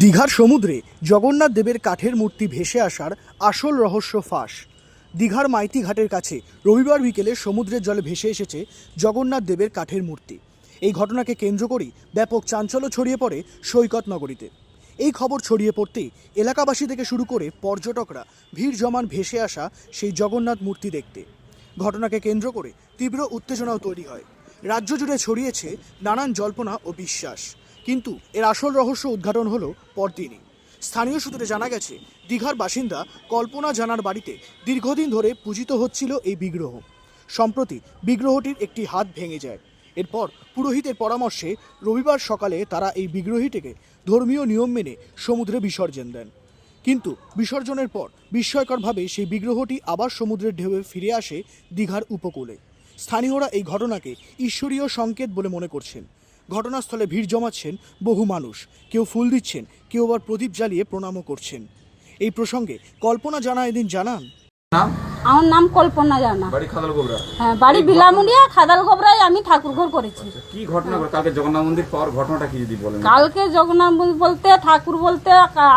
দীঘার সমুদ্রে জগন্নাথ দেবের কাঠের মূর্তি ভেসে আসার আসল রহস্য ফাঁস। দীঘার মাইতি ঘাটের কাছে রবিবার বিকেলে সমুদ্রের জলে ভেসে এসেছে জগন্নাথ দেবের কাঠের মূর্তি। এই ঘটনাকে কেন্দ্র করেই ব্যাপক চাঞ্চল্য ছড়িয়ে পড়ে সৈকত নগরীতে। এই খবর ছড়িয়ে পড়তেই এলাকাবাসী থেকে শুরু করে পর্যটকরা ভিড় জমান ভেসে আসা সেই জগন্নাথ মূর্তি দেখতে। ঘটনাকে কেন্দ্র করে তীব্র উত্তেজনাও তৈরি হয়। রাজ্য জুড়ে ছড়িয়েছে নানান জল্পনা ও বিশ্বাস। কিন্তু এর আসল রহস্য উদ্ঘাটন হলো পরদিনই। স্থানীয় সূত্রে জানা গেছে, দীঘার বাসিন্দা কল্পনা জানার বাড়িতে দীর্ঘদিন ধরে পূজিত হচ্ছিল এই বিগ্রহ। সম্প্রতি বিগ্রহটির একটি হাত ভেঙে যায়। এরপর পুরোহিতের পরামর্শে রবিবার সকালে তারা এই বিগ্রহটিকে ধর্মীয় নিয়ম মেনে সমুদ্রে বিসর্জন দেন। কিন্তু বিসর্জনের পর বিস্ময়করভাবে সেই বিগ্রহটি আবার সমুদ্রের ঢেউয়ে ফিরে আসে দীঘার উপকূলে। স্থানীয়রা এই ঘটনাকে ঈশ্বরীয় সংকেত বলে মনে করছেন। ঘটনাস্থলে ভিড় জমাচ্ছেন বহু মানুষ। কেউ ফুল দিচ্ছেন কেউ আবার প্রদীপ জ্বালিয়ে প্রণামও করছেন। এই প্রসঙ্গে কল্পনা জানা এদিন জানান। আমার নাম কল্পনা জানা। বাড়ি খাদাল গোবরা হ্যাঁ বাড়ি বিলামুড়িয়া খাদাল গোবরায় আমি ঠাকুর ঘর করেছি। কি ঘটনা ঘটে? কালকে জগন্নাথ মন্দির পাওয়ার ঘটনাটা কি যদি বলেন? কালকে জগন্নাথ মন্দির বলতে ঠাকুর বলতে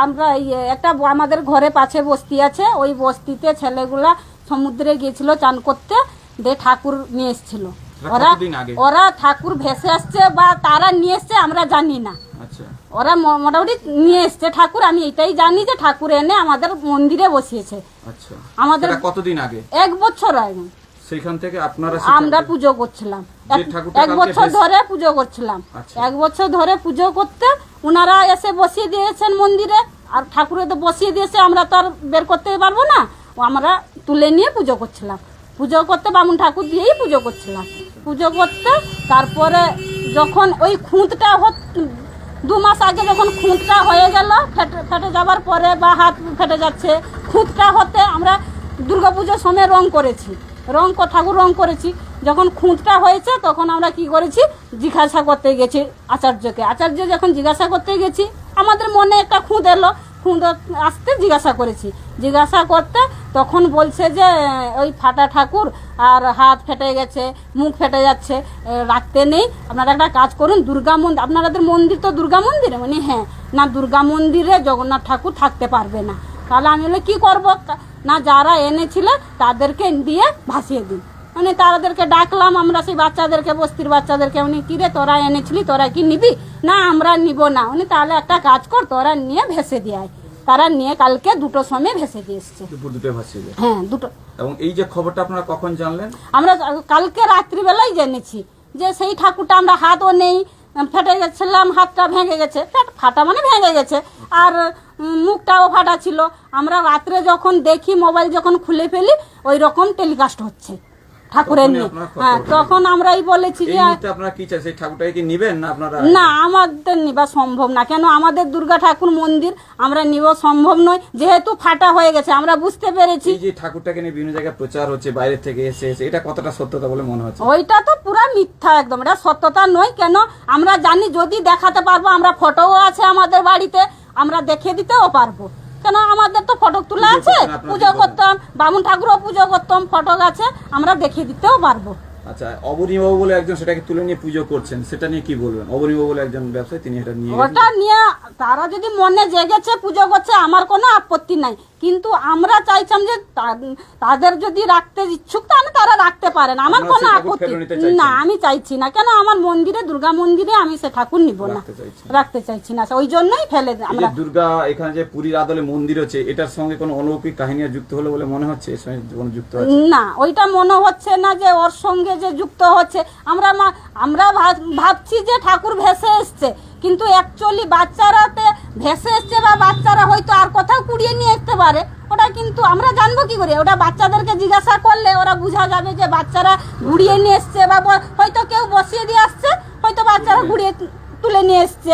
আমরা একটা আমাদের ঘরে পাশে বস্তি আছে। ওই বস্তিতে ছেলেগুলা সমুদ্রে গিয়েছিল চান করতে দিয়ে ঠাকুর নিয়ে এসেছিল। ওরা ওরা ঠাকুর ভেসে আসছে বা তারা নিয়ে এসছে আমরা জানি না। আচ্ছা। ওরা মোটামুটি নিয়ে এসছে ঠাকুর আমি এটাই জানি যে ঠাকুর এনে আমাদের মন্দিরে বসিয়েছে। আচ্ছা। আমাদের কতদিন আগে? এক বছর আগে। সেইখান থেকে আপনারা আমরা সেখান পুজো করছিলাম। এক- বছর ধরে পুজো করছিলাম। আচ্ছা। এক বছর ধরে পুজো করতে ওনারা এসে বসিয়ে দিয়েছেন মন্দিরে আর ঠাকুরে তো বসিয়ে দিয়েছে আমরা তো আর বের করতে পারব না। ও আমরা তুলে নিয়ে পুজো করছিলাম। পুজো করতে বামুন ঠাকুর দিয়েই পুজো করছিলাম। পুজো করতে তারপরে যখন ওই খুঁতটা দু মাস আগে যখন খুঁতটা হয়ে গেল, ফেটে ফেটে যাবার পরে বা হাত ফেটে যাচ্ছে, খুঁতটা হতে আমরা দুর্গাপুজোর সময় রং করেছি। রং ঠাকুর রং করেছি। যখন খুঁতটা হয়েছে, তখন আমরা কি করেছি? জিজ্ঞাসা করতে গেছি আচার্যকে। আচার্য যখন জিজ্ঞাসা করতে গেছি, আমাদের মনে একটা খুঁত এলো খুঁত আসতে জিজ্ঞাসা করেছি। জিজ্ঞাসা করতে তখন বলছে যে ওই ফাটা ঠাকুর, আর হাত ফেটে গেছে, মুখ ফেটে যাচ্ছে রাখতে নেই। আপনারা একটা কাজ করুন, দুর্গা মন্দির, আপনাদের মন্দির তো দুর্গা মন্দিরে? মানে হ্যাঁ না, দুর্গা মন্দিরে জগন্নাথ ঠাকুর থাকতে পারবে না। তাহলে আমি বলে, কী করব? না, যারা এনেছিল তাদেরকে দিয়ে ভাসিয়ে দিন। মানে তাদেরকে ডাকলাম আমরা সেই বাচ্চাদেরকে বস্তির বাচ্চাদেরকে উনি কি রে তোরা এনেছিলি তোরা কি নিবি? না আমরা নিব না। উনি তাহলে একটা কাজ কর তোরা নিয়ে ভেসে দিয়ে আয়। তারা নিয়ে কালকে দুটো সময় ভেসে দিয়ে এসছে। দুপুর দুটো ভাসিয়ে হ্যাঁ দুটো। এবং এই যে খবরটা আপনারা কখন জানলেন? আমরা কালকে রাত্রিবেলায় জেনেছি যে সেই ঠাকুরটা আমরা হাতও নেই ফেটে গেছিলাম হাতটা ভেঙে গেছে। ফাটা মানে ভেঙে গেছে। আর মুখটাও ফাটা ছিল। আমরা রাত্রে যখন দেখি মোবাইল যখন খুলে ফেলি ওই রকম টেলিকাস্ট হচ্ছে। ঠাকুরের নিয়ে। হ্যাঁ তখন আমরাই বলেছি যে আপনারা কি চাই সেই ঠাকুরটাকে কি নিবেন না আপনারা? না আমাদের নিবা সম্ভব না। কেন? আমাদের দুর্গা ঠাকুর মন্দির আমরা নিব সম্ভব নয়। যেহেতু ফাটা হয়ে গেছে আমরা বুঝতে পেরেছি। এই যে ঠাকুরটাকে নিয়ে বিভিন্ন জায়গায় প্রচার হচ্ছে বাইরে থেকে এসে এসে এটা কতটা সত্যতা বলে মনে হচ্ছে? ওইটা তো পুরা মিথ্যা একদম। এটা সত্যতা নয়। কেন? আমরা জানি যদি দেখাতে পারব আমরা ফটোও আছে আমাদের বাড়িতে আমরা দেখিয়ে দিতেও পারব। কেন আমাদের তো ফটক তোলা আছে? পুজো করতাম বামুন ঠাকুরও পুজো করতাম ফটক আছে আমরা দেখিয়ে দিতেও পারব। আচ্ছা অবনীবাবু বলে একজন সেটাকে তুলে নিয়ে পুজো করছেন সেটা নিয়ে কি বলবেন? অবনীবাবু বলে একজন ব্যবসায়ী তিনি এটা নিয়ে ওটা নিয়ে তারা যদি মনে জেগেছে পুজো করছে আমার কোনো আপত্তি নাই। কিন্তু আমরা চাইছিলাম যে তাদের যদি রাখতে ইচ্ছুক তাহলে তারা রাখতে পারেন। আমার কোনো আপত্তি না আমি চাইছি না। কেন? আমার মন্দিরে দুর্গা মন্দিরে আমি সে ঠাকুর নিব না। রাখতে চাইছি না। ওই জন্যই ফেলে আমরা দুর্গা এখানে যে পুরীর আদলে মন্দির হচ্ছে এটার সঙ্গে কোনো অলৌকিক কাহিনী যুক্ত হলো বলে মনে হচ্ছে? না ওইটা মনে হচ্ছে না যে ওর সঙ্গে যে যুক্ত হচ্ছে, আমরা মা- আমরা ভাব- ভাবছি যে ঠাকুর ভেসে এসছে, কিন্তু অ্যাকচুয়ালি বাচ্চারাতে ভেসে এসছে বা বাচ্চারা হয়তো আর কোথাও কুড়িয়ে নিয়ে আসতে পারে, ওটা কিন্তু আমরা জানব কি করে? ওটা বাচ্চাদেরকে জিজ্ঞাসা করলে ওরা বোঝা যাবে যে বাচ্চারা ঘুরিয়ে নিয়ে এসছে বা হয়তো কেউ বসিয়ে দিয়ে আসছে, হয়তো বাচ্চারা ঘুরিয়ে তুলে নিয়ে এসছে।